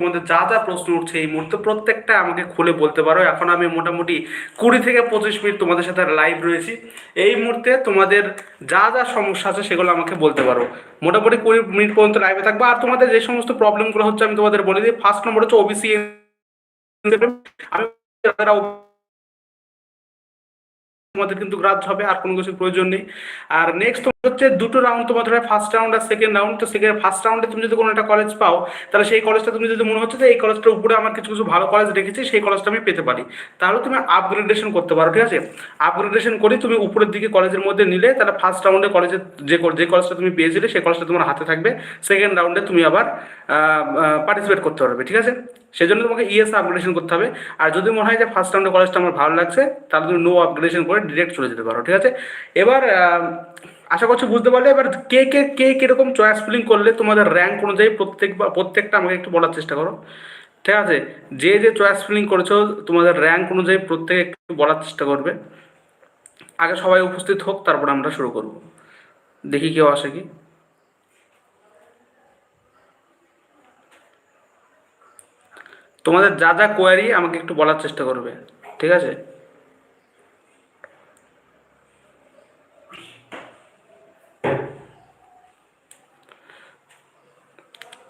তোমাদের যা যা প্রশ্ন উঠছে, এই মুহূর্তে প্রত্যেকটা আমাকে খুলে বলতে পারো। এখন আমি মোটামুটি কুড়ি থেকে পঁচিশ মিনিট তোমাদের সাথে লাইভ রয়েছি। এই মুহূর্তে তোমাদের যা যা সমস্যা আছে সেগুলো আমাকে বলতে পারো। মোটামুটি কুড়ি মিনিট পর্যন্ত লাইভে থাকব। আর তোমাদের যে সমস্ত প্রবলেমগুলো হচ্ছে আমি তোমাদের বলে দিই। ফার্স্ট নম্বর হচ্ছে ওবিসি আমি তোমাদের কিন্তু গ্রাহ্য হবে, আর কোনো কিছু প্রয়োজন নেই। আর নেক্সট হচ্ছে দুটো রাউন্ড তোমাদের হয় ফার্স্ট রাউন্ড আর সেকেন্ড রাউন্ড তো সেকেন্ড ফার্স্ট রাউন্ডে তুমি যদি কোনো একটা কলেজ পাও, তাহলে সেই কলেজটা তুমি যদি মনে হচ্ছে যে এই কলেজটার উপরে আমার কিছু কিছু ভালো কলেজ রেখেছি, সেই কলেজটা আমি পেতে পারি। তাহলে তুমি আপগ্রেডেশন করতে পারো, ঠিক আছে? আপগ্রেডেশন করে তুমি উপরের দিকে কলেজের মধ্যে নিলে, তাহলে ফার্স্ট রাউন্ডে কলেজে যে যে কলেজটা তুমি পেয়েছিলে, সেই কলেজটা তোমার হাতে থাকবে। সেকেন্ড রাউন্ডে তুমি আবার পার্টিসিপেট করতে পারবে, ঠিক আছে? সেই জন্য তোমাকে ইএস আপগ্রেডেশন করতে হবে। আর যদি মনে হয় যে ফার্স্ট রাউন্ডে কলেজটা আমার ভালো লাগছে, তাহলে তুমি নো আপগ্রেডেশন করে ডিরেক্ট চলে যেতে পারো, ঠিক আছে? এবার আশা করছি বুঝতে পারলে, এবার কে কে কে কীরকম চয়েস ফিলিং করলে তোমাদের র্যাঙ্ক অনুযায়ী প্রত্যেক প্রত্যেকটা আমাকে একটু বলার চেষ্টা করো, ঠিক আছে? যে যে চয়েস ফিলিং করেছ, তোমাদের র্যাঙ্ক অনুযায়ী প্রত্যেকে একটু বলার চেষ্টা করবে। আগে সবাই উপস্থিত হোক, তারপর আমরা শুরু করব। দেখি কেউ আসে কি? তোমাদের যা যা কোয়ারি আমাকে একটু বলার চেষ্টা করবে, ঠিক আছে?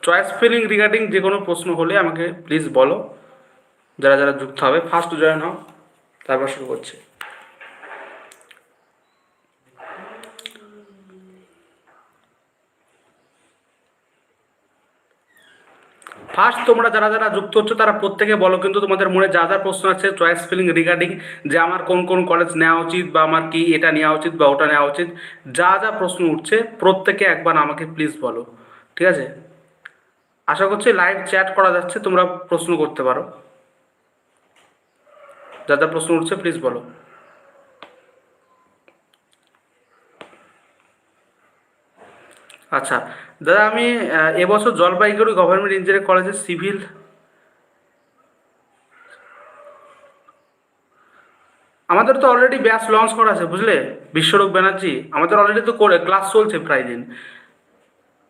চয়েস ফিলিং রিগার্ডিং যে কোনো প্রশ্ন হলে আমাকে প্লিজ বলো, যারা যারা যুক্ত হবে। ফার্স্ট জয়েন হও, তারপর শুরু করছি। ফার্স্ট তোমরা যারা যারা যুক্ত হচ্ছে, তারা প্রত্যেকে বলো কিন্তু তোমাদের মনে যা যা প্রশ্ন আছে চয়েস ফিলিং রিগার্ডিং যে আমার কোন কোন কলেজ নেওয়া উচিত বা আমার কি এটা নেওয়া উচিত বা ওটা নেওয়া উচিত, যা যা প্রশ্ন উঠছে, প্রত্যেকে একবার আমাকে প্লিজ বলো। ঠিক আছে? আশা করছি লাইভ চ্যাট করা যাচ্ছে, তোমরা প্রশ্ন করতে পারো। যা যা প্রশ্ন উঠছে প্লিজ বলো। আচ্ছা দাদা আমি এবছর জলপাইগুড়ি গভর্নমেন্ট ইঞ্জিনিয়ারিং কলেজের সিভিল আমাদের তো অলরেডি ব্যাচ লঞ্চ করা আছে, বুঝলে? বিশ্বরূপ ব্যানার্জি, আমাদের অলরেডি তো করে ক্লাস চলছে প্রায় দিন।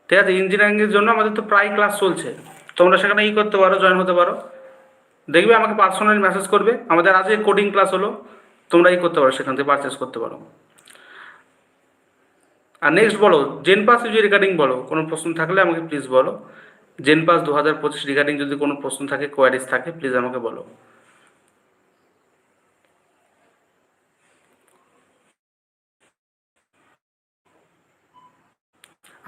ঠিক আছে ইঞ্জিনিয়ারিংয়ের জন্য আমাদের তো প্রায় ক্লাস চলছে। তোমরা সেখানে ই করতে পারো জয়েন হতে পারো। দেখবে, আমাকে পার্সোনালি মেসেজ করবে। আমাদের আজকে কোডিং ক্লাস হলো, তোমরা ই করতে পারো, সেখান থেকে পারচেস করতে পারো। আর নেক্সট বলো জেন পাস ইউজি রিগার্ডিং বলো, কোনো প্রশ্ন থাকলে আমাকে প্লিজ বলো। জেন পাস দু হাজার পঁচিশ রিগার্ডিং যদি কোনো প্রশ্ন থাকে কোয়ারিজ থাকে প্লিজ আমাকে বলো।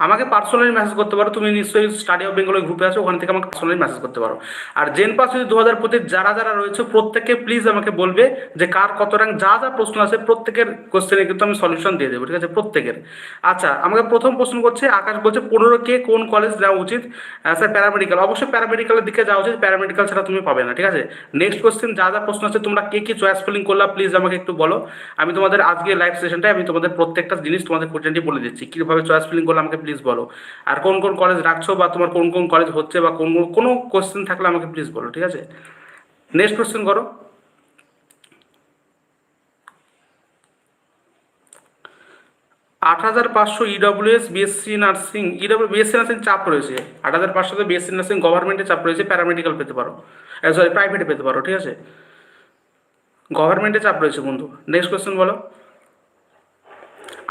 আমাকে পার্সোনালি মেসেজ করতে পারো। তুমি নিশ্চয়ই স্টাডি অফ বেঙ্গলের গ্রুপে আছো, ওখান থেকে আমাকে পার্সোনালি মেসেজ করতে পারো। আর জেন পাস যদি দু হাজার পঁচিশ যারা যারা রয়েছে প্রত্যেকে প্লিজ আমাকে বলবে যে কার কত র্যাঙ্ক যা যা প্রশ্ন আছে প্রত্যেকের কোশ্চেনে কিন্তু আমি সলিউশন দিয়ে দেবো, ঠিক আছে? প্রত্যেকের। আচ্ছা আমাকে প্রথম প্রশ্ন করছে, আকাশ বলছে, পনেরো কে কোন কলেজ যাওয়া উচিত? স্যার প্যারামেডিক্যাল অবশ্যই প্যারামেডিক্যালের দিকে যাওয়া উচিত প্যারামেডিক্যাল ছাড়া তুমি পাবে না, ঠিক আছে? নেক্সট কোশ্চেন যা যা প্রশ্ন আছে, তোমরা কে কি চয়েস ফিলিং করলা প্লিজ আমাকে একটু বলো। আমি তোমাদের আজকে লাইভ সেশনটায় আমি তোমাদের প্রত্যেকটা জিনিস তোমাদের কোশ্চেনটি বলে দিচ্ছি। কীভাবে চয়েস ফিলিং করলে আমাকে প্লিজ বলো। আর কোন কোন কলেজ রাখছো বা তোমার কোন কোন কলেজ হচ্ছে বা কোন কোন- কোশ্চেন থাকলে আমাকে প্লিজ বলো, ঠিক আছে? নেক্সট কোশ্চেন করো। আট হাজার পাঁচশো EWS BSc nursing EW BSc nursing চাপ রয়েছে। আট হাজার পাঁচশোতে বিএসসি নার্সিং গভর্নমেন্টে চাপ রয়েছে প্যারামেডিক্যাল পেতে পারো। সরি প্রাইভেটে পেতে পারো, ঠিক আছে? গভর্নমেন্টে চাপ রয়েছে বন্ধু। নেক্সট কোশ্চেন বলো।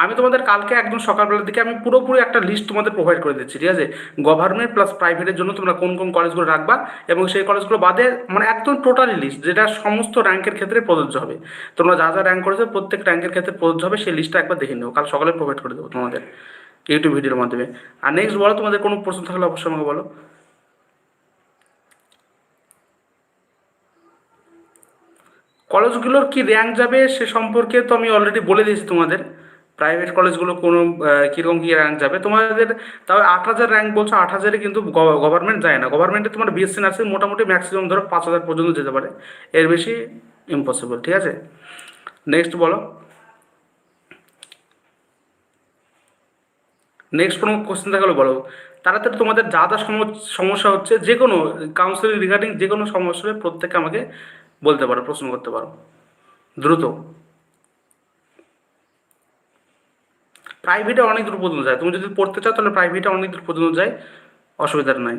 আমি তোমাদের কালকে একদম সকালবেলার দিকে আমি পুরোপুরি একটা লিস্ট তোমাদের প্রোভাইড করে দিচ্ছি, ঠিক আছে? গভর্নমেন্ট প্লাস প্রাইভেটের জন্য তোমরা কোন কোন কলেজগুলো রাখবা এবং সেই কলেজগুলো বাদে মানে একদম টোটালি লিস্ট যেটা সমস্ত র্যাঙ্কের ক্ষেত্রে প্রযোজ্য হবে। তোমরা যা যা র্যাঙ্ক করেছ প্রত্যেক র্যাঙ্কের ক্ষেত্রে প্রযোজ্য হবে, সেই লিস্টটা একবার দেখে নেব কাল সকালে প্রোভাইড করে দেবো তোমাদের ইউটিউব ভিডিওর মাধ্যমে। আর নেক্সট বলো, তোমাদের কোনো প্রশ্ন থাকলে অবশ্যই আমাকে বলো। কলেজগুলোর কি র্যাঙ্ক যাবে সে সম্পর্কে তো আমি অলরেডি বলে দিয়েছি তোমাদের। প্রাইভেট কলেজগুলো কোনো কীরকম কী র্যাঙ্ক যাবে? তোমাদের তাও আট হাজার র্যাঙ্ক বলছো, আট হাজারে কিন্তু গভর্নমেন্ট যায় না। গভর্নমেন্টে তোমার বিএসসি নার্সিং মোটামুটি ম্যাক্সিমাম ধরো পাঁচ হাজার পর্যন্ত যেতে পারে। এর বেশি ইম্পসিবল ঠিক আছে? নেক্সট বলো। নেক্সট কোনো কোশ্চেন থাকলে বলো। তাড়াতাড়ি তোমাদের যা যা সম- সমস্যা হচ্ছে যে কোনো কাউন্সিলিং রিগার্ডিং যে কোনো সমস্যা হলে প্রত্যেকে আমাকে বলতে পারো, প্রশ্ন করতে পারো। দ্রুত। প্রাইভেটে অনেক দূর পর্যন্ত যায়। তুমি যদি পড়তে চাও, তাহলে প্রাইভেটে অনেক দূর পর্যন্ত যায়। অসুবিধার নাই।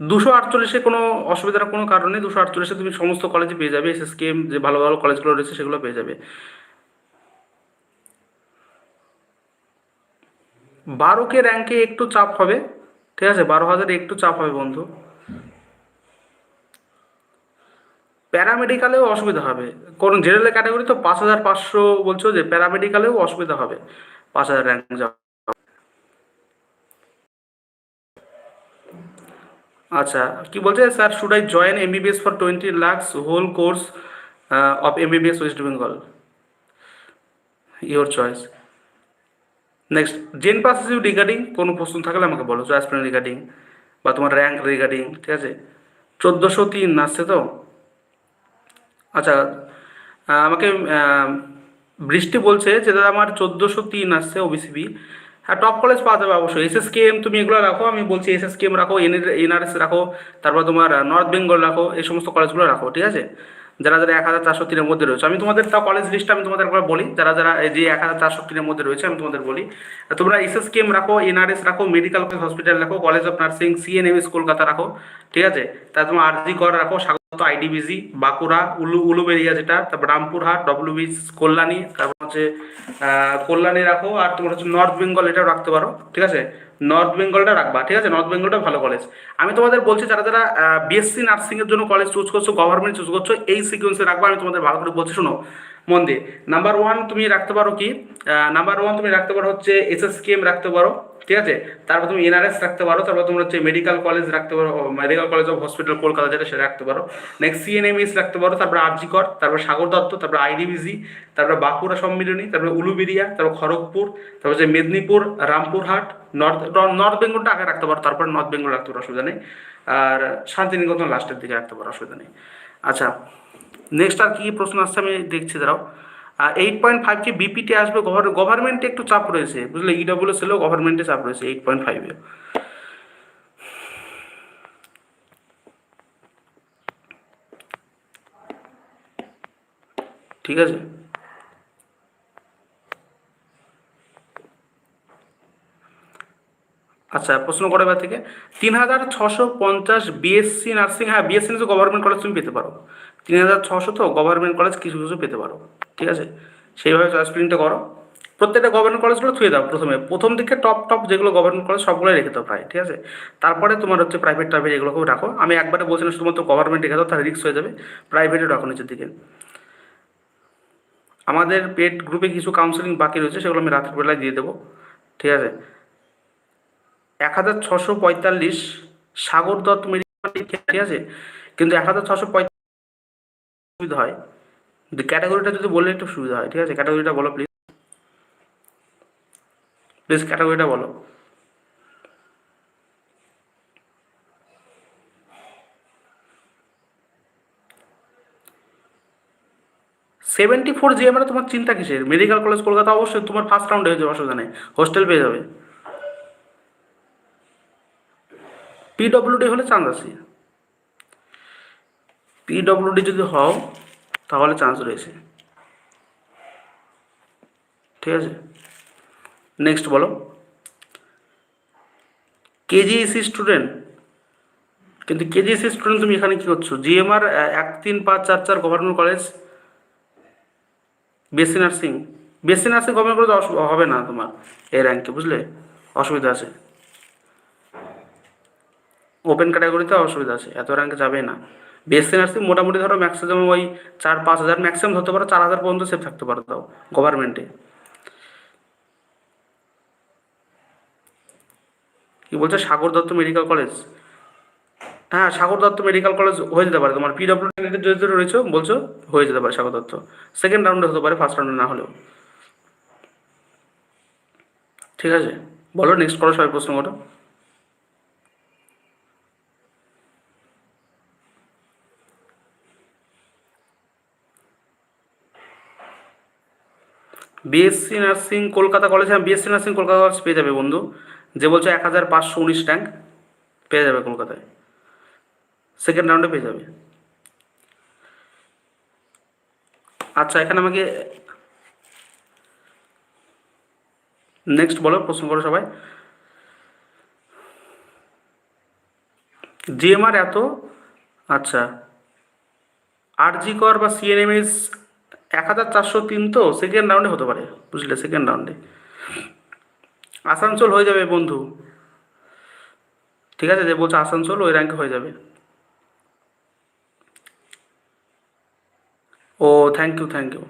দুশো আটচল্লিশে কোনো অসুবিধার কোনো কারণে দুশো আটচল্লিশে তুমি সমস্ত কলেজে পেয়ে যাবে। এসএসকেএম যে ভালো ভালো কলেজগুলো রয়েছে, সেগুলো পেয়ে যাবে। বারোকে র্যাঙ্কে একটু চাপ হবে। ঠিক আছে? বারো হাজারে একটু চাপ হবে বন্ধু। প্যারামেডিক্যালেও অসুবিধা হবে। কোন জেনারেল ক্যাটাগরি তো পাঁচ হাজার পাঁচশো বলছো যে প্যারামেডিক্যালেও অসুবিধা হবে। পাঁচ হাজার র্যাঙ্ক আচ্ছা কি বলছে? Sir should I join MBBS for twenty lakhs whole course of MBBS West Bengal your choice next JENPAS regarding কোনো প্রশ্ন থাকলে আমাকে বলো চয়েস প্ল্যান রিগার্ডিং বা তোমার র্যাঙ্ক রিগার্ডিং ঠিক আছে? চোদ্দোশো তিন আসছে তো? আচ্ছা আমাকে বৃষ্টি বলছে যে, দাদা আমার চোদ্দোশো তিন আসছে ওবিসিবি হ্যাঁ টপ কলেজ পাওয়া যাবে অবশ্যই। এস এস কে এম তুমি এগুলো রাখো, আমি বলছি এস এস কে এম রাখো এন এনআরএস রাখো, তারপর তোমার নর্থ বেঙ্গল রাখো, এই সমস্ত কলেজগুলো রাখো, ঠিক আছে? যারা যারা এক হাজার চারশো তিনের মধ্যে রয়েছে। আমি তোমাদের তাও কলেজ লিস্টটা আমি তোমাদের একবার বলি। যারা যারা যে এক হাজার চারশো তিনের মধ্যে রয়েছে, আমি তোমাদের বলি। তোমরা এস এস কেম রাখো এনআরএস রাখো মেডিকেল কলেজ হসপিটাল রাখো college of nursing CNMS Kolkata রাখো, ঠিক আছে? তারপর তোমার আরজি কর রাখো, স্বাগত আইডিবিজি বাঁকুড়া, উলু উলুবেরিয়া যেটা, তারপর রামপুরহাট ডব্লিউবিস কল্যাণী, তারপর হচ্ছে কল্যাণী রাখো, আর তোমার হচ্ছে নর্থ বেঙ্গল এটাও রাখতে পারো, ঠিক আছে? নর্থ বেঙ্গলটা রাখবা, ঠিক আছে? নর্থ বেঙ্গলটা ভালো কলেজ আমি তোমাদের বলছি, যারা যারা বিএসসি নার্সিং এর জন্য কলেজ চুজ করছ গভর্নমেন্ট চুজ করছ, এই সিকোয়েন্সে রাখবা, আমি তোমাদের ভালো করে বলছি, শোনো। মন দিয়ে নাম্বার ওয়ান তুমি রাখতে পারো কি? নাম্বার ওয়ান তুমি রাখতে পারো হচ্ছে এসএসকেএম রাখতে পারো, ঠিক আছে? তারপর তুমি এনআরএস রাখতে পারো, তারপর তোমার হচ্ছে মেডিকেল কলেজ রাখতে পারো medical college of hospital Kolkata যেটা সেটা রাখতে পারো। নেক্সট সিএনএমএস রাখতে পারো, তারপর আরজি কর তারপর সাগর দত্ত, তারপর আইডিবিজি তারপর বাঁকুড়া সম্মিলনী, তারপর উলুবেরিয়া, তারপর খড়গপুর, তারপর হচ্ছে মেদিনীপুর, রামপুরহাট, নর্থ নর্থ বেঙ্গলটা আগে রাখতে পারো, তারপর নর্থ বেঙ্গল রাখতে পারো, অসুবিধা নেই। আর শান্তিনিকেতন লাস্টের দিকে রাখতে পারো, অসুবিধা নেই। আচ্ছা নেক্সট আর কি প্রশ্ন আসছে আমি দেখছি, দাঁড়াও। এইট পয়েন্ট ফাইভ কি বিপিটি আসবে? গভর্নমেন্টে একটু চাপ রয়েছে। বুঝলে ইডব্লিউ সেলেও গভর্নমেন্টে চাপ রয়েছে এইট পয়েন্ট ফাইভে ঠিক আছে? আচ্ছা প্রশ্ন করে থেকে। তিন হাজার ছশো পঞ্চাশ বিএসসি নার্সিং হ্যাঁ বিএসসি গভর্নমেন্ট কলেজ তুমি পেতে পারো। তিন হাজার ছশো তো গভর্নমেন্ট কলেজ কিছু কিছু পেতে পারো, ঠিক আছে? সেইভাবে চয়েস প্রিন্টটা করো। প্রত্যেকটা গভর্নমেন্ট কলেজগুলো থুয়ে দাও প্রথমে। প্রথম দিকে টপ টপ যেগুলো গভর্নমেন্ট কলেজ সবগুলোই রেখে দাও প্রায়, ঠিক আছে? তারপরে তোমার হচ্ছে প্রাইভেট টাইভেট এগুলোকেও রাখো। আমি একবারে বলছি না, শুধুমাত্র গভর্নমেন্ট রেখে দাও, তাহলে রিক্স হয়ে যাবে। প্রাইভেটে রাখো নিচের দিকে। আমাদের পেড গ্রুপে কিছু কাউন্সিলিং বাকি রয়েছে, সেগুলো আমি রাতের বেলায় দিয়ে দেবো, ঠিক আছে? এক হাজার ছশো পঁয়তাল্লিশ সাগর দত্ত মেডিকেল ঠিক আছে? কিন্তু এক হাজার ছশো পঁয়তাল্লিশ সুবিধা হয়। ক্যাটাগরিটা যদি বললে একটু সুবিধা হয়, ঠিক আছে? ক্যাটাগরিটা বলো প্লিজ প্লিজ ক্যাটাগরিটা বলো। সেভেন্টি ফোর জিএম এর তোমার চিন্তা কিসের? মেডিকেল কলেজ কলকাতা অবশ্যই তোমার ফার্স্ট রাউন্ডে হয়ে যাবে, অসুবিধা নেই। হোস্টেল পেয়ে যাবে। পিডব্লিউডি হলে চান্স আছে পিডব্লিউডি যদি হও, তাহলে চান্স রয়েছে। ঠিক আছে? নেক্সট বলো। কেজিএসি স্টুডেন্ট কিন্তু কেজিএসি স্টুডেন্ট তুমি এখানে কি করছ? জিএমআর এক, তিন, পাঁচ, চার চার government college BSc nursing. BSc nursing government college হবে না তোমার এই র্যাঙ্কে বুঝলে? অসুবিধা আছে। ওপেন ক্যাটাগরিতে অসুবিধা আছে, এত র্যাঙ্কে যাবে না। বিএসসি নার্সিং মোটামুটি ধরো ম্যাক্সিমাম ওই চার পাঁচ হাজার ম্যাক্সিমাম ধরতে পারো, চার হাজার পর্যন্ত সেফ থাকতে পারো তাও গভর্নমেন্টে কি বলছে? সাগর দত্ত মেডিকেল কলেজ হ্যাঁ সাগর দত্ত মেডিকেল কলেজ হয়ে যেতে পারে। তোমার পিডব্লিউ যদি রয়েছে, বলছো, হয়ে যেতে পারে সাগর দত্ত। সেকেন্ড রাউন্ডে হতে পারে ফার্স্ট রাউন্ডে না হলেও। ঠিক আছে? বলো নেক্সট করো, সবাই প্রশ্ন করো। বিএসসি নার্সিং কলকাতা কলেজ হ্যাঁ বিএসসি নার্সিং কলকাতা কলেজ পেয়ে যাবে বন্ধু। যে বলছে এক হাজার পাঁচশো উনিশ র্যাঙ্ক পেয়ে যাবে কলকাতায়। সেকেন্ড রাউন্ডে পেয়ে যাবে। আচ্ছা এখানে আমাকে নেক্সট বলো, প্রশ্ন করো সবাই। জিএমআর এত? আচ্ছা। আরজি কর বা সিএনএমএস এক হাজার চারশো তিন তো সেকেন্ড রাউন্ডে হতে পারে, বুঝলে সেকেন্ড রাউন্ডে আসানসোল হয়ে যাবে বন্ধু। ঠিক আছে, যে বলছে আসানসোল, ওই র্যাঙ্কে হয়ে যাবে। ও thank you thank you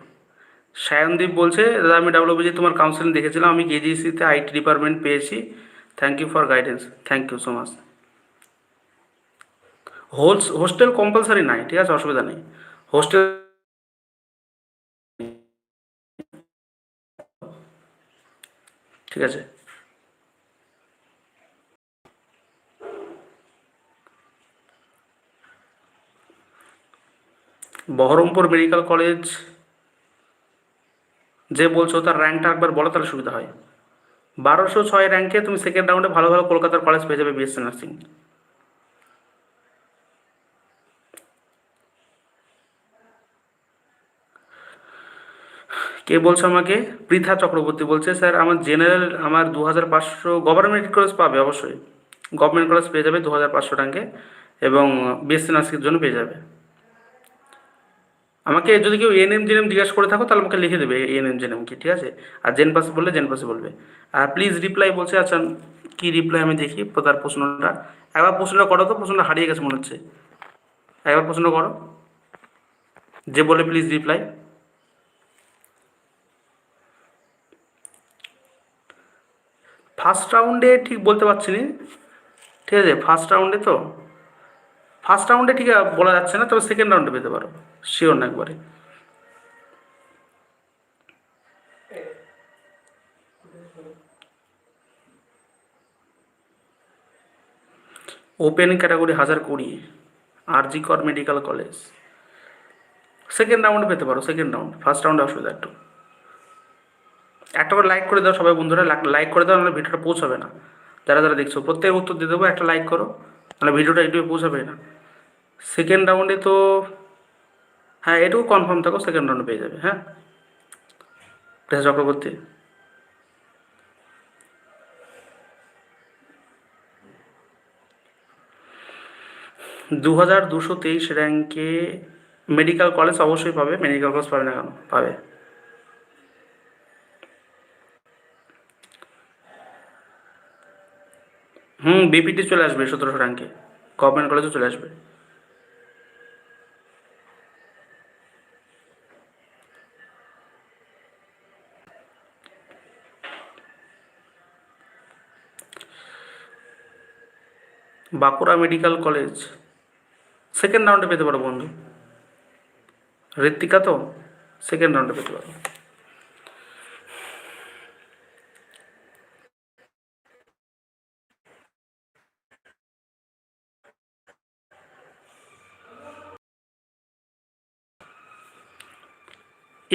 Sayandip বলছে, দাদা, আমি ডাব্লিউবিজি তোমার কাউন্সিলিং দেখেছিলাম, আমি কেজিসিতে আইটি ডিপার্টমেন্ট পেয়েছি। Thank you for guidance thank you so much holes hostel compulsory নাই, ঠিক আছে, অসুবিধা নেই। হোস্টেল ঠিক আছে? বহরমপুর মেডিকেল কলেজ যে বলছো তার র্যাঙ্কটা একবার বলো, তাহলে সুবিধা হয়। বারোশো ছয় র্যাঙ্কে তুমি সেকেন্ড রাউন্ডে ভালো ভালো কলকাতার কলেজ পেয়ে যাবে বিএসসি নার্সিং কে বলছো আমাকে? পৃথা চক্রবর্তী বলছে, স্যার, আমার জেনারেল, আমার দু হাজার পাঁচশো গভর্নমেন্ট কলেজ পাবে অবশ্যই। গভর্নমেন্ট কলেজ পেয়ে যাবে দু হাজার পাঁচশো টাঙ্কে এবং বিএসসি নার্সিংয়ের জন্য পেয়ে যাবে। আমাকে যদি কেউ এনএম জেনএম জিজ্ঞাসা করে থাকো, তাহলে আমাকে লিখে দেবে এনএম জেনএম কি, ঠিক আছে? আর জেন পাশে বললে জেন পাসে বলবে। আর প্লিজ রিপ্লাই বলছে আচ্ছা কি রিপ্লাই আমি দেখি? তার প্রশ্নটা। একবার প্রশ্নটা করো তো, প্রশ্নটা হারিয়ে গেছে মনে হচ্ছে। একবার প্রশ্ন করো। যে বলে প্লিজ রিপ্লাই ফার্স্ট রাউন্ডে ঠিক বলতে পারছি না। ঠিক আছে ফার্স্ট রাউন্ডে তো। ফার্স্ট রাউন্ডে ঠিক বলা যাচ্ছে না, তবে সেকেন্ড রাউন্ডে পেতে পারো। শিওর না একবারে। ওপেন ক্যাটাগরি হাজার কুড়ি আরজি কর মেডিকেল কলেজ সেকেন্ড রাউন্ডে পেতে পারো সেকেন্ড রাউন্ড ফার্স্ট রাউন্ডে অসুবিধা একটু। একটা করে লাইক করে দাও সবাই বন্ধুরা লাইক করে দাও, নাহলে ভিডিওটা পৌঁছাবে না। যারা যারা দেখছ প্রত্যেক উত্তর দিয়ে দেবো, একটা লাইক করো, নাহলে ভিডিওটা ইউটিউবে পৌঁছাবে না। সেকেন্ড রাউন্ডে তো হ্যাঁ এটুকু কনফার্ম থাকো সেকেন্ড রাউন্ডে পেয়ে যাবে হ্যাঁ? প্রেস চক্রবর্তী। দু হাজার দুশো তেইশ র্যাঙ্কে মেডিকেল কলেজ অবশ্যই পাবে মেডিকেল কলেজ পাবে না কেন? পাবে। হুম বিপিটি চলে আসবে সতেরোশো র্যাঙ্কে গভর্নমেন্ট কলেজও চলে আসবে। Bankura medical college. সেকেন্ড রাউন্ডে পেতে পারো বন্ধু। ঋত্বিকা তো সেকেন্ড রাউন্ডে পেতে পারো।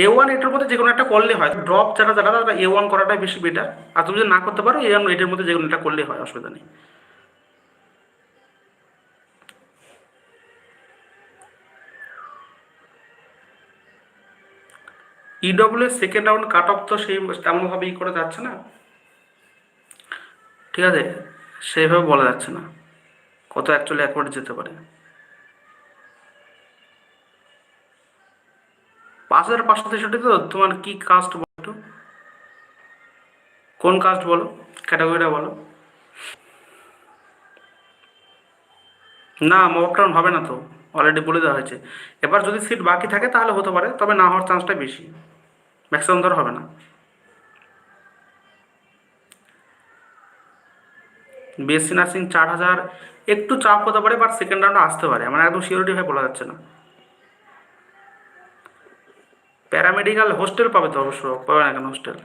এ ওয়ান এটার মধ্যে যে কোনো একটা করলে হয়। ড্রপ যারা যারা, তারা এ ওয়ান করাটাই বেশি বেটার আর তুমি যদি না করতে পারো এ ওয়ান এটার মধ্যে যে কোনো একটা করলে হয়, অসুবিধা নেই। EW second round cut off তো সেই তেমনভাবে ই করে যাচ্ছে না। ঠিক আছে? সেইভাবে বলা যাচ্ছে না। কত অ্যাকচুয়ালি একবারে যেতে পারে। পাঁচ হাজার পাঁচশো তেষট্টি তো, তোমার কি কাস্ট বলো কোন কাস্ট বলো? ক্যাটাগরিটা বলো। না মকটাউন হবে না তো অলরেডি বলে দেওয়া হয়েছে। এবার যদি সিট বাকি থাকে তাহলে হতে পারে, তবে না হওয়ার চান্সটা বেশি। ম্যাক্সিমাম ধর হবে না। বিএসসি নার্সিং চার হাজার, একটু চাপ হতে পারে বাট সেকেন্ড রাউন্ডে আসতে পারে। মানে একদম সিওরিটি হয়ে বলা যাচ্ছে না। প্যারামেডিক্যাল হোস্টেল পাবে তো অবশ্য, পাবে না কেন হোস্টেল?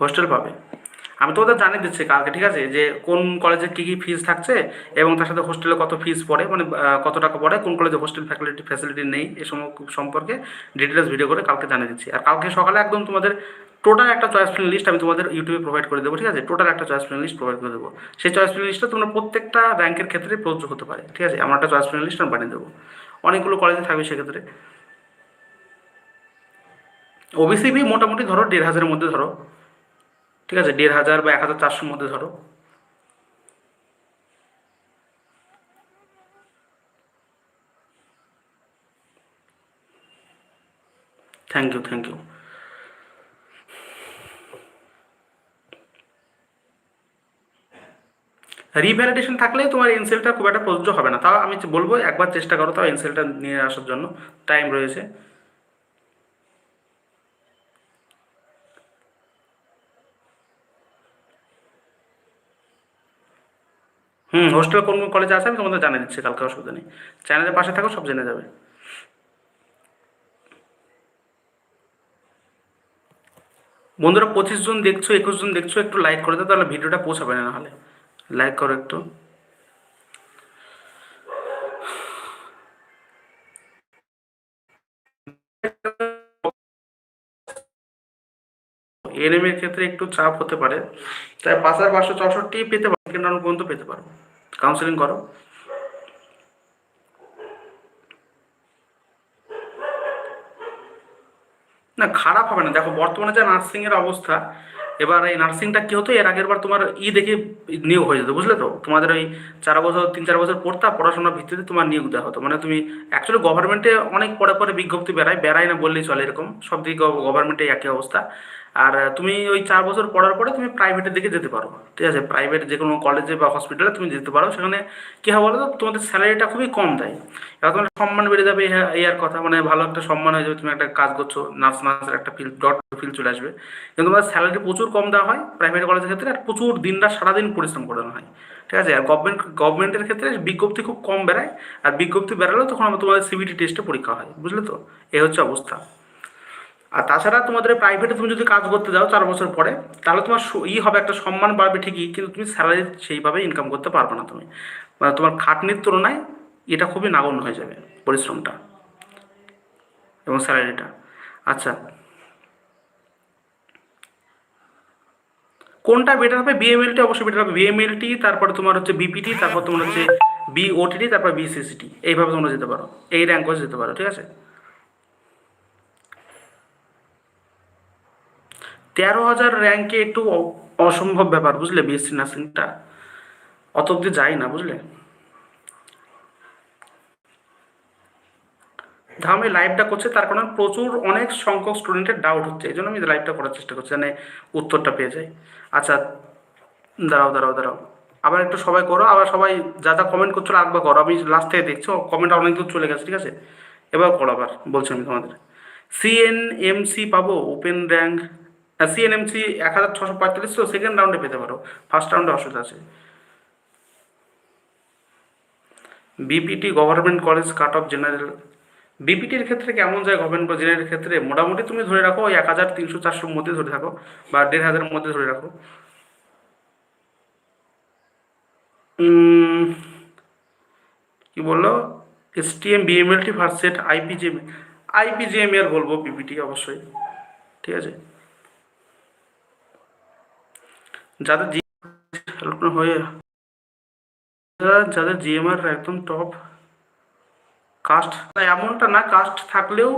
হোস্টেল পাবে। আমি তোমাদের জানিয়ে দিচ্ছি কালকে, ঠিক আছে? যে কোন কলেজে কী কী ফিস থাকছে এবং তার সাথে হোস্টেলে কত ফিস পড়ে মানে কত টাকা পড়ে, কোন কলেজে হোস্টেল ফ্যাসিলিটি ফ্যাসিলিটি নেই, এ সম্পর্কে ডিটেলস ভিডিও করে কালকে জানিয়ে দিচ্ছি। আর কালকে সকালে একদম তোমাদের টোটাল একটা চয়েস ফিল লিস্ট আমি তোমাদের ইউটিউবে প্রোভাইড করে দেবো, ঠিক আছে? টোটাল একটা চয়েস ফিল লিস্ট প্রোভাইড করে দেবো। সেই চয়েস ফিল লিস্টটা তোমরা প্রত্যেকটা র্যাঙ্কের ক্ষেত্রে প্রযোজ্য হতে পারে, ঠিক আছে? আমার একটা চয়েস ফিল লিস্ট আমি বানিয়ে দেবো। অনেকগুলো কলেজে থাকবে সেক্ষেত্রে। ওবিসি বি মোটামুটি ধরো দেড় হাজারের মধ্যে ধরো। ঠিক আছে, দেড় হাজার বা এক হাজার চারশোর মধ্যে ধরো। Thank you thank you revalidation থাকলে তোমার এনসেলটা খুব একটা প্রযোজ্য হবে না। তাও আমি বলব, একবার চেষ্টা করো, তাও এনসেলটা নিয়ে আসার জন্য। টাইম রয়েছে। হুম হোস্টেল কোন কোন কলেজে আছে আমি তোমাদের জানিয়ে দিচ্ছি, কালকে অসুবিধা নেই। চ্যানেলের পাশে থাকো, সব জেনে যাবে। বন্ধুরা, পঁচিশ জন দেখছ, একুশ জন দেখছ, একটু লাইক করে দাও, তাহলে ভিডিওটা পৌঁছাবে না নাহলে লাইক করো একটু। এনএম এর ক্ষেত্রে একটু চাপ হতে পারে। তাই পাঁচ হাজার পাঁচশো চৌষট্টি পেতে সেকেন্ড রাউন্ড পর্যন্ত পেতে পারো। কাউন্সেলিং করো। না, খারাপ হবে না। দেখো, বর্তমানে যা নার্সিং এর অবস্থা, এবার এই নার্সিংটা কি হতো? এর আগের বার তোমার ই দেখে নিয়োগ হয়ে যেত, বুঝলে তো? তোমাদের ওই চার বছর, তিন চার বছর পড়তা, পড়াশোনার ভিত্তিতে তোমার নিয়োগ দেওয়া হতো। মানে তুমি অ্যাকচুয়ালি গভর্নমেন্টে অনেক পরে পরে বিজ্ঞপ্তি বেড়ায় বেড়ায় না বললেই চলে এরকম। সব দিকে গভর্নমেন্টে একই অবস্থা। আর তুমি ওই চার বছর পড়ার পরে তুমি প্রাইভেটের দিকে যেতে পারো। ঠিক আছে? প্রাইভেট যে কোনো কলেজে বা হসপিটালে তুমি যেতে পারো। সেখানে কী হবে বলো তো তোমাদের স্যালারিটা খুবই কম দেয়। এবার তোমার সম্মান বেড়ে যাবে এই আর কথা। মানে ভালো একটা সম্মান হয়ে যাবে। তুমি একটা কাজ করছ নার্স নার্সের একটা ফিল ডট ফিল চলে আসবে। কিন্তু তোমাদের স্যালারি প্রচুর কম দেওয়া হয় প্রাইভেট কলেজের ক্ষেত্রে আর প্রচুর দিনরাত সারাদিন পরিশ্রম করানো হয়। ঠিক আছে? আর গভর্নমেন্ট গভর্নমেন্টের ক্ষেত্রে বিজ্ঞপ্তি খুব কম বেড়ায়। আর বিজ্ঞপ্তি বেড়ালেও তখন আমার তোমাদের সিবিটি টেস্টে পরীক্ষা হয়। বুঝলে তো? এই হচ্ছে অবস্থা। আর তাছাড়া তোমাদের প্রাইভেটে তুমি যদি কাজ করতে যাও চার বছর পরে, তাহলে তোমার ই হবে, একটা সম্মান বাড়বে ঠিকই, কিন্তু তুমি স্যালারি সেইভাবে ইনকাম করতে পারবে না তুমি। মানে তোমার খাটনির তুলনায় এটা খুবই নাগণ্য হয়ে যাবে পরিশ্রমটা এবং স্যালারিটা আচ্ছা। কোনটা বেটার হবে? বিএমএলটি অবশ্যই বেটার হবে। বিএমএলটি তারপরে তোমার হচ্ছে বিপিটি তারপর তোমার হচ্ছে বিওটিটি তারপর বিসিসিটি এইভাবে তোমরা যেতে পারো। এই র্যাঙ্ক যেতে পারো, ঠিক আছে? তেরো হাজার র্যাঙ্কে একটু অসম্ভব ব্যাপার, বুঝলে বিএসসি নার্সিংটা অত অব্দি যাই না, বুঝলে? আমি লাইভটা করছে, তার কারণে প্রচুর অনেক সংখ্যক স্টুডেন্টের ডাউট হচ্ছে, এই জন্য আমি লাইভটা করার চেষ্টা করছি মানে উত্তরটা পেয়ে যাই আচ্ছা দাঁড়াও দাঁড়াও দাঁড়াও। আবার একটু সবাই করো, আবার সবাই যা যা কমেন্ট করছ আরেকবার করো আমি লাস্ট থেকে দেখছ কমেন্ট অনেক দূর চলে গেছে, ঠিক আছে? এবার করো আবার, বলছি আমি তোমাদের। সিএন এমসি পাবো ওপেন র্যাঙ্ক সিএনএমসি এক হাজার ছশো পঁয়তাল্লিশ তো সেকেন্ড রাউন্ডে পেতে পারো। ফার্স্ট রাউন্ডে অসুবিধা আছে। BPT government college cut off general বিপিটির ক্ষেত্রে কেমন যায় গভর্নমেন্ট জেনারেল ক্ষেত্রে মোটামুটি তুমি ধরে রাখো, ওই এক হাজার তিনশো চারশোর মধ্যে ধরে থাকো, বা দেড় হাজারের মধ্যে ধরে রাখো। কি বলল? এস টি এম বিএমএলটি ভার্সেট আইপিজিএম আইপিজিএম এর বলব বিপিটি অবশ্যই। ঠিক আছে? যাদের হয়ে যাদের জিএমআর একদম টপ কাস্ট এমনটা না কাস্ট থাকলেও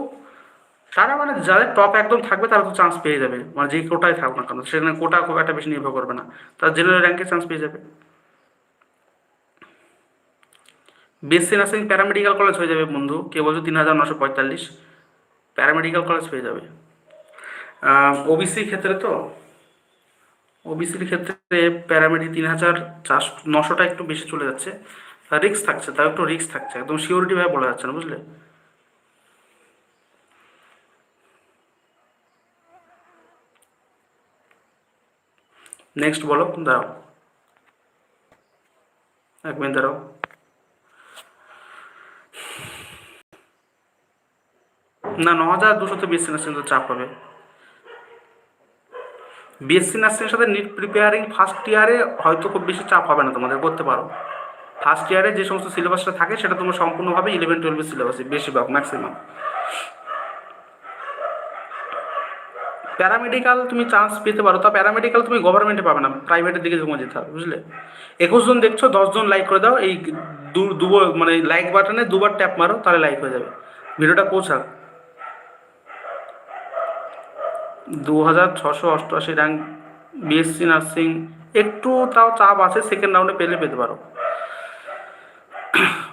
তারা মানে যাদের টপ একদম থাকবে তারা তো চান্স পেয়ে যাবে। মানে যে কোটায় থাকুক না কেন সেখানে কোটা খুব একটা বেশি নির্ভর করবে না। তারা জেনারেল র্যাঙ্কে চান্স পেয়ে যাবে। বিএসসি নার্সিং প্যারামেডিক্যাল কলেজ হয়ে যাবে বন্ধু কে বলছো তিন হাজার নশো পঁয়তাল্লিশ। প্যারামেডিক্যাল কলেজ হয়ে যাবে। ওবিসি ক্ষেত্রে তো ওবিসির ক্ষেত্রে প্যারামেডি তিন হাজার চারশো, নশোটা একটু বেশি চলে যাচ্ছে। রিক্স থাকছে, তাও একটু রিক্স থাকছে, একদম সিওরিটি ভাবে বলা যাচ্ছে না, বুঝলে? নেক্সট বলো, দাঁড়াও। এক মিনিট দাঁড়াও। না, ন হাজার দুশোতে বেশি না চাপ হবে। বিএসসি নার্সিংয়ের সাথে নিট প্রিপেয়ারিং ফার্স্ট ইয়ারে হয়তো খুব বেশি চাপ হবে না তোমাদের করতে পারো। ফার্স্ট ইয়ারে যে সমস্ত সিলেবাসটা থাকে, সেটা তোমার সম্পূর্ণভাবে ইলেভেন টুয়েলভের সিলেবাসে বেশিরভাগ ম্যাক্সিমাম প্যারামেডিক্যাল তুমি চান্স পেতে পারো, তা প্যারামেডিক্যাল তুমি গভর্নমেন্টে পাবে না প্রাইভেটের দিকে তোমার যেতে হবে, বুঝলে? একুশ জন দেখছ দশজন লাইক করে দাও, এই দু, দুবার মানে লাইক বাটনে দুবার ট্যাপ মারো, তাহলে লাইক হয়ে যাবে। ভিডিওটা পৌঁছাক। দু হাজার ছশো অষ্টআশি র্যাঙ্ক বিএসসি নার্সিং একটু তাও চাপ আছে সেকেন্ড রাউন্ডে পেলে পেতে পারো।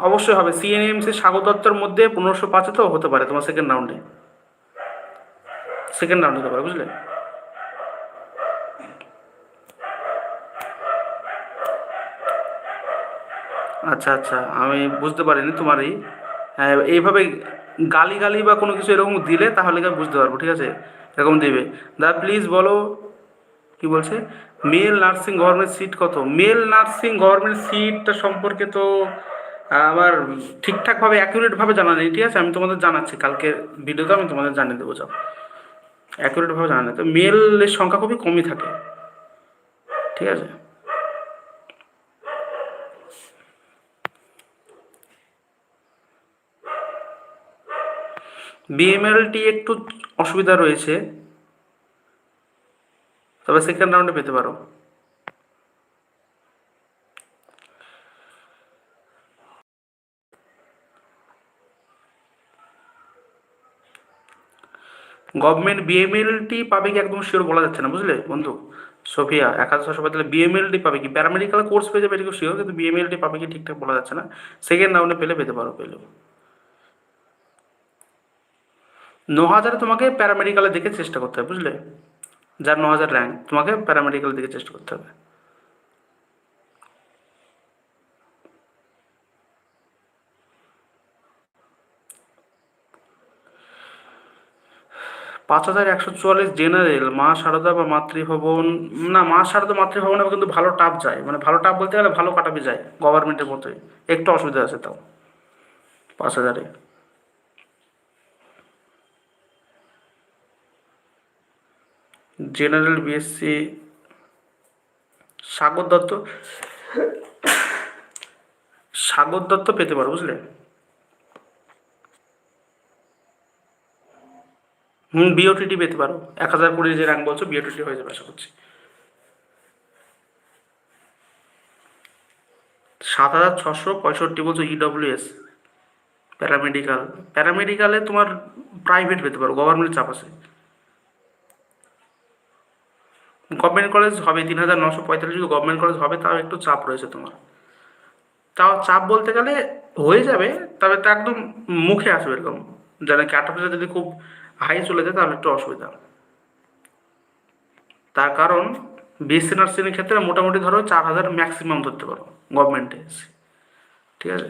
অবশ্যই হবে। সিএনএমসি স্বাগত দত্তের মধ্যে পনেরোশো পাঁচে তো হতে পারে তোমার সেকেন্ড রাউন্ডে সেকেন্ড রাউন্ড হতে পারে, বুঝলে? আচ্ছা আচ্ছা আমি বুঝতে পারিনি তোমারই। হ্যাঁ এইভাবে গালি গালি বা কোনো কিছু এরকম দিলে তাহলে আমি বুঝতে পারব, ঠিক আছে? এরকম দেবে। দা প্লিজ বলো, কি বলছে? মেল নার্সিং গভর্নমেন্ট সিট কত? মেল নার্সিং গভর্নমেন্ট সিটটা সম্পর্কে তো আমার ঠিকঠাকভাবে অ্যাকুরেটভাবে জানা নেই, ঠিক আছে? আমি তোমাদের জানাচ্ছি কালকের ভিডিওতে আমি তোমাদের জানিয়ে দেবো, যাও। অ্যাকুরেটভাবে জানা নেই। তো মেলের সংখ্যা খুবই কমই থাকে, ঠিক আছে? বিএমএলটি একটু অসুবিধা রয়েছে। তবে সেকেন্ড রাউন্ডে পেতে পারো। গভর্নমেন্ট বিএমএলটি পাবে কি একদম শিওর বলা যাচ্ছে না, বুঝলে বন্ধু? সোফিয়া, একাদশ তাহলে বিএমএলটি পাবে কি? প্যারামেডিক্যাল কোর্স পেয়ে যাবে এটুকু শিওর কিন্তু বিএমএলটি পাবে কি ঠিকঠাক বলা যাচ্ছে না। সেকেন্ড রাউন্ডে পেলে পেতে পারো পেলেও ন হাজারে তোমাকে প্যারামেডিক্যালের দিকে চেষ্টা করতে হবে, বুঝলে? যার ন হাজার র্যাঙ্ক তোমাকে প্যারামেডিক্যাল দিকে চেষ্টা করতে হবে। পাঁচ হাজার একশো চুয়াল্লিশ জেনারেল মা সারদা বা মাতৃভবন, না, মা সারদা মাতৃভবনে কিন্তু ভালো টাপ যায়। মানে ভালো টাপ বলতে গেলে ভালো কাটাবি যায় গভর্নমেন্টের মতোই। একটু অসুবিধা আছে তাও, পাঁচ হাজারে। General BSc, Sagar Dutta. সাগর দত্ত পেতে পারো, বুঝলে? হুম বিওটিটি পেতে পারো। এক হাজার কুড়ি যে র্যাঙ্ক বলছো বিওটিটি হয়ে যাবে, আশা করছি। সাত হাজার ছশো পঁয়ষট্টি বলছো ইডব্লিউএস প্যারামেডিক্যাল প্যারামেডিক্যালে তোমার প্রাইভেট পেতে পারো গভর্নমেন্ট চাপ আছে। গভর্নমেন্ট কলেজ হবে, তিন হাজার নশো পঁয়তাল্লিশ যদি গভর্নমেন্ট কলেজ হবে, তাও একটু চাপ রয়েছে তোমার। তাও চাপ বলতে গেলে হয়ে যাবে, তবে তা একদম মুখে আসবে এরকম। যেন ক্যাটাপটা যদি খুব হাই চলে যায়, তাহলে একটু অসুবিধা। তার কারণ বিএসসি নার্সিংয়ের ক্ষেত্রে মোটামুটি ধরো চার হাজার ম্যাক্সিমাম ধরতে পারো গভর্নমেন্টে ঠিক আছে?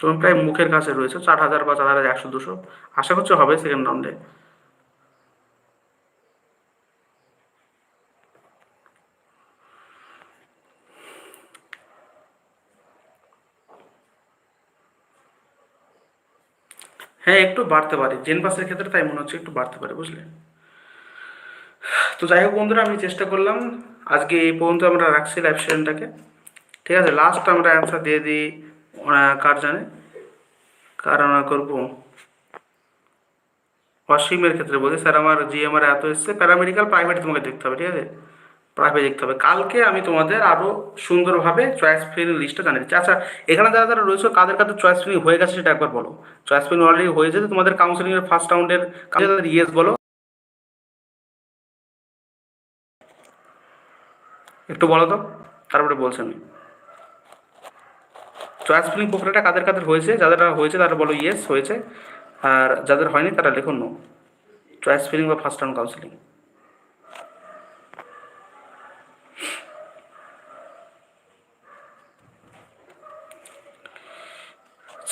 তুমি প্রায় মুখের কাছে রয়েছে, চার হাজার বা চার হাজার একশো দুশো। আশা করছি হবে সেকেন্ড রাউন্ডে হ্যাঁ একটু বাড়তে পারে। জেন পাসের ক্ষেত্রে তাই মনে হচ্ছে একটু বাড়তে পারে, বুঝলে? তো যাই হোক বন্ধুরা, আমি চেষ্টা করলাম। আজকে এই পর্যন্ত আমরা রাখছি লাইভ সেশনটাকে ঠিক আছে লাস্ট আমরা অ্যান্সার দিয়ে দিই কার জানে? কার আমরা করব? অসীমের ক্ষেত্রে বলছি স্যার আমার জি আমার এত এসছে প্যারামেডিক্যাল প্রাইভেট তোমাকে দেখতে হবে, ঠিক আছে? প্রাইভেট দেখতে হবে। কালকে আমি তোমাদের আরও সুন্দরভাবে চয়েস ফিলিং লিস্টটা জানিয়ে দিচ্ছি। আচ্ছা এখানে যারা যারা রয়েছে, কাদের কাদের চয়েস ফিলিং হয়ে গেছে সেটা একবার বলো। চয়েস ফিলিং অলরেডি হয়ে যেতে তোমাদের কাউন্সিলিংয়ের ফার্স্ট রাউন্ডের কাদের ইয়েস বলো। একটু বলো তো, তারপরে বলছি আমি। চয়েস ফিলিং প্রক্রিয়াটা কাদের কাদের হয়েছে, যাদের হয়েছে তারা বলো ইয়েস হয়েছে, আর যাদের হয়নি তারা লিখুন নো চয়েস ফিলিং বা ফার্স্ট রাউন্ড কাউন্সিলিং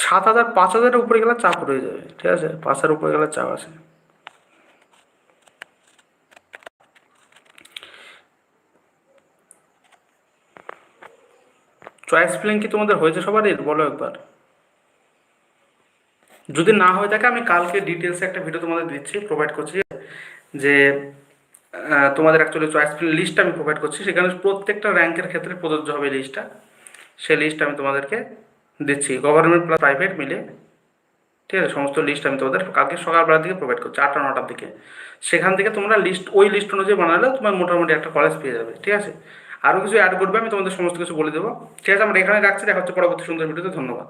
সাত হাজার, পাঁচ হাজারের উপরে গেলে চাপ রয়ে যাবে, ঠিক আছে? পাঁচ হাজার উপরে গেলে চাপ আছে। চয়েস প্লেন কি তোমাদের হয়েছে সবারই? বলো একবার। যদি না হয়ে থাকে, আমি কালকে ডিটেলসে একটা ভিডিও তোমাদের দিচ্ছি প্রোভাইড করছি, যে তোমাদের অ্যাকচুয়ালি চয়েস প্লেন লিস্ট আমি প্রোভাইড করছি। সেখানে প্রত্যেকটা র্যাঙ্কের ক্ষেত্রে প্রযোজ্য হবে লিস্টটা সেই লিস্ট আমি তোমাদেরকে দিচ্ছি। গভর্নমেন্ট প্লাস প্রাইভেট মিলে, ঠিক আছে, সমস্ত লিস্ট আমি তোমাদের কালকে সকালবেলার দিকে প্রোভাইড করছি, আটটা, নটার দিকে। সেখান থেকে তোমরা লিস্ট ওই লিস্ট অনুযায়ী বানালে তোমার মোটামুটি একটা কলেজ পেয়ে যাবে, ঠিক আছে? আরও কিছু অ্যাড করবে, আমি তোমাদের সমস্ত কিছু বলে দেবো। ঠিক আছে, আমরা এখানে রাখছি, দেখা হচ্ছে পরবর্তী সুন্দর ভিডিওতে ধন্যবাদ।